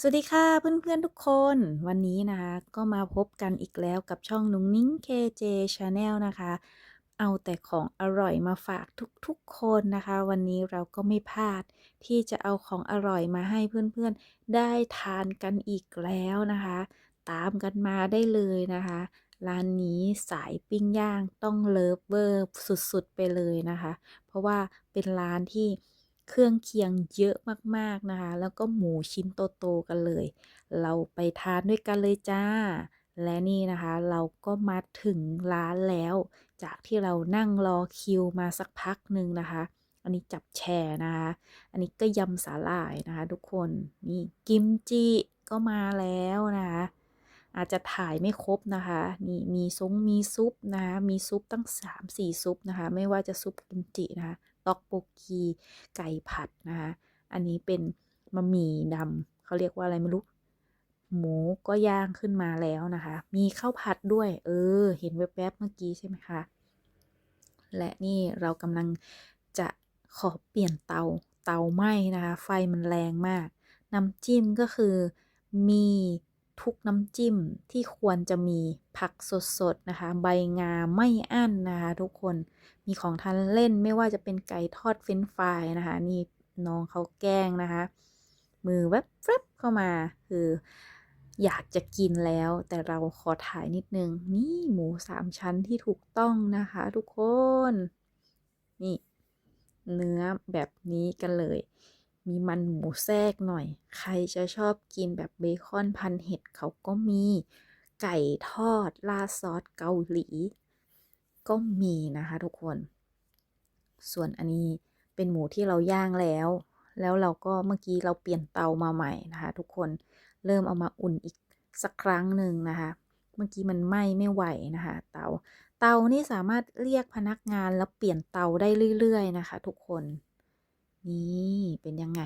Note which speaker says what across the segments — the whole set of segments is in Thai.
Speaker 1: สวัสดีค่ะเพื่อนๆทุกคนวันนี้นะคะก็มาพบกันอีกแล้วกับช่องนุ้งนิ้ง KJ Channel นะคะ เอาแต่ของอร่อยมาฝากทุกๆคนนะคะ วันนี้เราก็ไม่พลาดที่จะเอาของอร่อยมาให้เพื่อนๆได้ทานกันอีกแล้วนะคะ ตามกันมาได้เลยนะคะ ร้านนี้สายปิ้งย่างต้องเลิฟเวอร์สุดๆไปเลยนะคะ เพราะว่าเป็นร้านที่ เครื่องเคียงเยอะมากๆนะคะ แล้วก็หมูชิ้นโตๆกันเลย เราไปทานด้วยกันเลยจ้า และนี่นะคะ เราก็มาถึงร้านแล้ว จากที่เรานั่งรอคิวมาสักพักหนึ่งนะคะ อันนี้จับแชร์นะคะ อันนี้ก็ยำสาหร่ายนะคะ ทุกคนนี่กิมจิก็มาแล้วนะคะอาจจะถ่ายไม่ครบนะคะนี่มีซงมีซุปนะคะมีซุปตั้ง 3-4 ซุปนะคะ ไม่ว่าจะซุปกิมจินะคะ ต็อกโบกีไก่ผัดนะคะอันนี้เป็นมะหมี่ดำเขาเรียกว่าอะไรไม่รู้หมูก็ย่างขึ้นมาแล้วนะคะ มีข้าวผัดด้วย เออ เห็นแวบๆเมื่อกี้ใช่ไหมคะ และนี่เรากำลังจะขอเปลี่ยนเตา เตาไหม้นะคะ ไฟมันแรงมาก น้ำจิ้มก็คือมี ทุกน้ำจิ้มที่ควรจะมีผักสดๆนะคะ ใบงาไม่อั้นนะคะทุกคนมีของทานเล่นไม่ว่าจะเป็นไก่ทอดเฟรนฟรายนะคะ นี่น้องเขาแกล้งนะคะ มือแวบแวบเข้ามา คืออยากจะกินแล้ว แต่เราขอถ่ายนิดนึง นี่หมูสามชั้นที่ถูกต้องนะคะ ทุกคน นี่ เนื้อแบบนี้กันเลย มีมันหมูแทรกหน่อย ใครจะชอบกินแบบเบคอนพันเห็ดเขาก็มี ไก่ทอดราดซอสเกาหลี ก็มีนะคะทุกคน ส่วนอันนี้เป็นหมูที่เราย่างแล้ว แล้วเราก็เมื่อกี้เราเปลี่ยนเตามาใหม่นะคะทุกคน เริ่มเอามาอุ่นอีกสักครั้งหนึ่งนะคะ เมื่อกี้มันไหม้ไม่ไหวนะคะ เตา เตานี่สามารถเรียกพนักงานแล้วเปลี่ยนเตาได้เรื่อย ๆ นะคะ ทุกคน นี่เป็นยังไง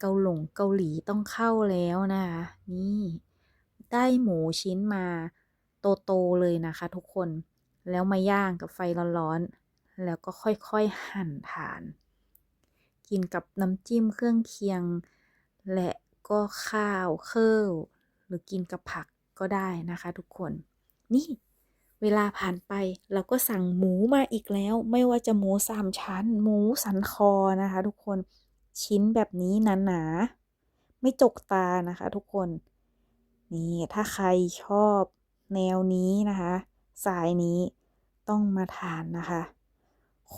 Speaker 1: เกาหลงเกาหลีต้องเข้าแล้วนะคะนี่ ได้หมูชิ้นมาโตๆเลยนะคะ ทุกคนแล้วมาย่างกับไฟร้อนๆ แล้วก็ค่อยๆหั่นทาน กินกับน้ำจิ้มเครื่องเคียง และก็ข้าวเครื่อหรือกินกับผักก็ได้นะคะทุกคน นี่ เวลาผ่านไปเราก็สั่งหมูมาอีกแล้ว ไม่ว่าจะหมูสามชั้น หมูสันคอนะคะ ทุกคนชิ้นแบบนี้หนาๆไม่จกตานะคะ ทุกคน นี่ถ้าใครชอบแนวนี้นะคะ สายนี้ต้องมาทานนะคะ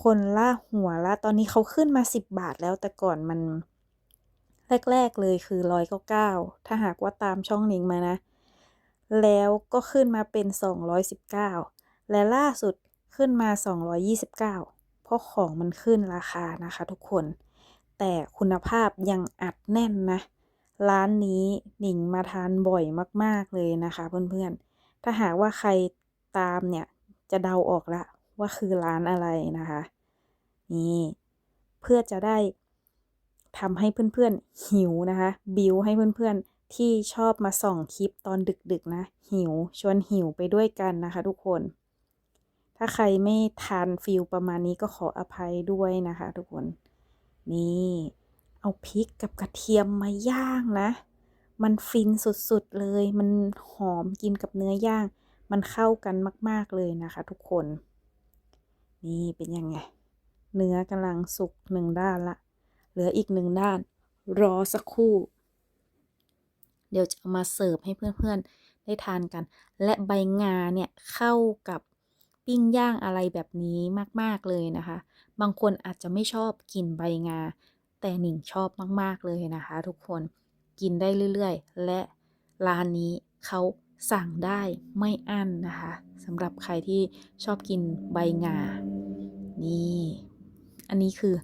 Speaker 1: คนละหัวละตอนนี้เขาขึ้นมา 10 บาทแล้วแต่ก่อนมัน แรก ๆ เลยคือร้อยเก้าเก้าถ้าหากว่าตามช่องนิงมานะ แล้วก็ขึ้นมาเป็น 219 และล่าสุดขึ้นมา 229 เพราะของมันขึ้นราคานะคะทุกคน แต่คุณภาพยังอัดแน่นนะ ร้านนี้หนิงมาทานบ่อยมากๆเลยนะคะเพื่อนๆ ถ้าหากว่าใครตามเนี่ยจะเดาออกละว่าคือร้านอะไรนะคะ นี่เพื่อจะได้ทำให้เพื่อนๆหิวนะคะ บิวให้เพื่อนๆ ที่ชอบมาส่องคลิปตอนดึกๆนะ หิวชวนหิวไปด้วยกันนะคะทุกคน ถ้าใครไม่ทานฟิลประมาณนี้ก็ขออภัยด้วยนะคะทุกคน นี่เอาพริกกับกระเทียมมาย่างนะ มันฟินสุดๆเลย มันหอมกินกับเนื้อย่าง มันเข้ากันมากๆเลยนะคะทุกคน นี่เป็นยังไง เนื้อกำลังสุกหนึ่งด้านละ เหลืออีกหนึ่งด้าน รอสักครู่ เดี๋ยวจะเอามาเสิร์ฟให้เพื่อนๆได้ทานกัน และใบงาเนี่ยเข้ากับปิ้งย่างอะไรแบบนี้มากๆเลยนะคะ บางคนอาจจะไม่ชอบกินใบงา แต่หนิงชอบมากๆเลยนะคะ ทุกคนกินได้เรื่อยๆ และร้านนี้เขาสั่งได้ไม่อั้นนะคะสำหรับใครที่ชอบกินใบงา นี่ อันนี้คือ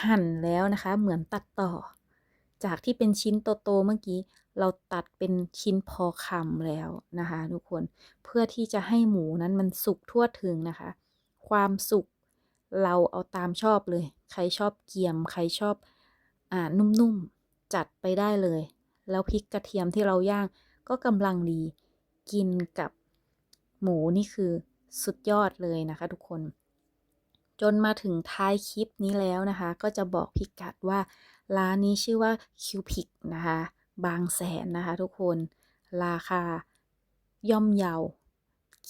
Speaker 1: หั่นแล้วนะคะ เหมือนตัดต่อ จากที่เป็นชิ้นโตๆเมื่อกี้ เราตัดเป็นชิ้นพอคำแล้วนะคะทุกคนเพื่อที่จะให้หมูนั้นมันสุกทั่วถึงนะคะ ความสุกเราเอาตามชอบเลย ใครชอบเกียม ใครชอบอ่านุ่มๆ จัดไปได้เลย แล้วพริกกระเทียมที่เราย่างก็กำลังดีกินกับหมูนี่คือสุดยอดเลยนะคะทุกคน จนมาถึงท้ายคลิปนี้แล้วนะคะ ก็จะบอกพิกัดว่าร้านนี้ชื่อว่าคิวพิกนะคะ บางแสนนะคะทุกคนราคาย่อมเยา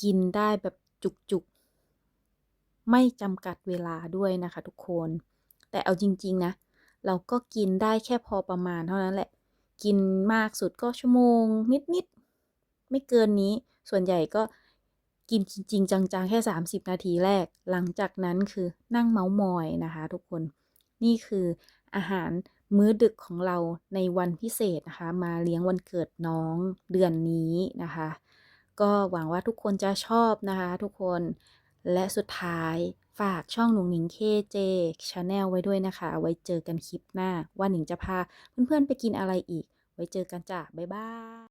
Speaker 1: กินได้แบบจุกๆ ไม่จำกัดเวลาด้วยนะคะทุกคน แต่เอาจริง ๆ นะ เราก็กินได้แค่พอประมาณเท่านั้นแหละ กินมากสุดก็ชั่วโมงนิด ๆ ไม่เกินนี้ส่วนใหญ่ก็ กินจริงๆจังๆ แค่ 30 นาทีแรก หลังจากนั้นคือนั่งเมาส์มอยนะคะ ทุกคน นี่คืออาหารมื้อดึกของเราในวันพิเศษนะคะ มาเลี้ยงวันเกิดน้องเดือนนี้นะคะ ก็หวังว่าทุกคนจะชอบนะคะ ทุกคน และสุดท้ายฝากช่องหนุ่งหนิงเคเจชาแนลไว้ด้วยนะคะ ไว้เจอกันคลิปหน้า ว่าหนิงจะพาเพื่อนๆไปกินอะไรอีก ไว้เจอกันจ้ะบ๊ายบาย